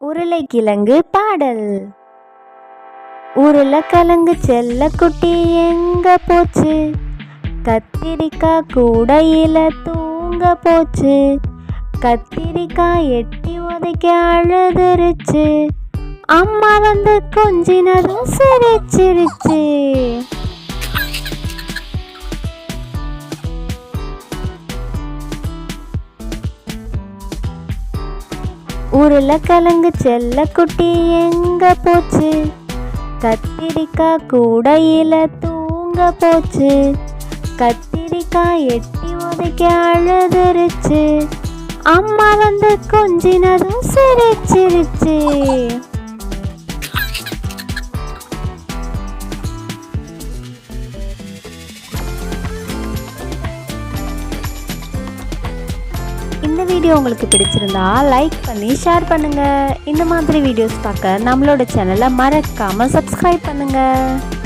உருளைக்கிழங்கு பாடல். உருளைக்கிழங்கு செல்ல குட்டி எங்க போச்சு? கத்திரிக்காய் கூடையில தூங்க போச்சு. கத்திரிக்காய் எட்டி உதைக்க அழுதுருச்சு. அம்மா வந்து கொஞ்சினதும் சிரிச்சிருச்சு. உருளைக்கிழங்கு செல்ல குட்டி எங்க போச்சு? கத்திரிக்காய் கூடையில தூங்க போச்சு. கத்திரிக்காய் எட்டி உதைக்க அழுதுருச்சு. அம்மா வந்து கொஞ்சினதும் சிரிச்சிருச்சு. இந்த வீடியோ உங்களுக்கு பிடிச்சிருந்தா லைக் பண்ணி ஷேர் பண்ணுங்கள் இந்த மாதிரி வீடியோஸ் பார்க்க நம்மளோட சேனலை மறக்காமல் சப்ஸ்கிரைப் பண்ணுங்கள்